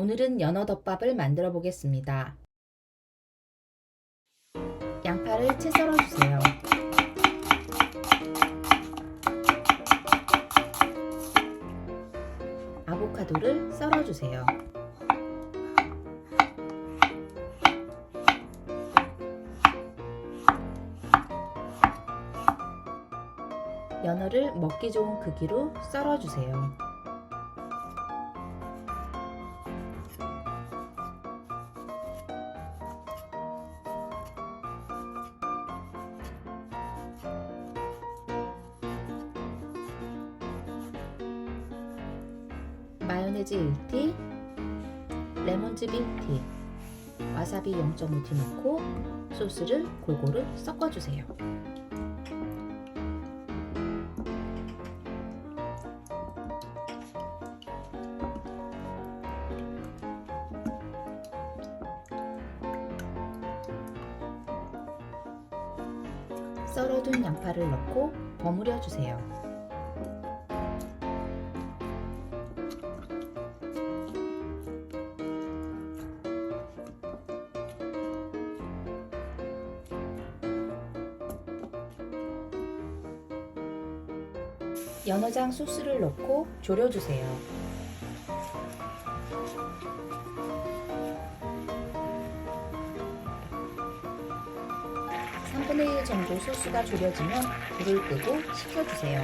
오늘은 연어덮밥을 만들어 보겠습니다. 양파를 채 썰어 주세요. 아보카도를 썰어 주세요. 연어를 먹기 좋은 크기로 썰어 주세요. 마요네즈 1티, 레몬즙 1티, 와사비 0.5티 넣고 소스를 골고루 섞어주세요. 썰어둔 양파를 넣고 버무려 주세요. 연어장 소스를 넣고 졸여주세요. 삼분의1 정도 소스가 졸여지면 불을 끄고 식혀주세요.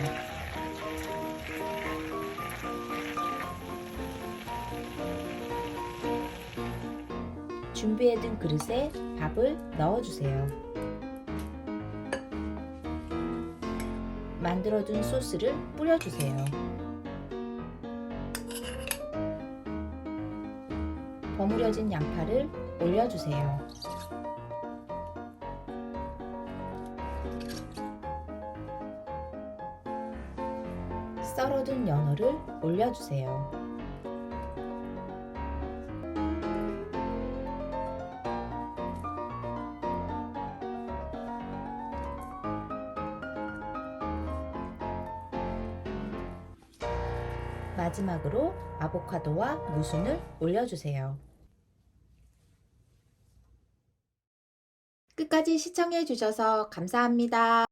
준비해둔 그릇에 밥을 넣어주세요. 만들어둔 소스를 뿌려주세요. 버무려진 양파를 올려주세요. 썰어둔 연어를 올려주세요. 마지막으로 아보카도와 무순을 올려주세요. 끝까지 시청해 주셔서 감사합니다.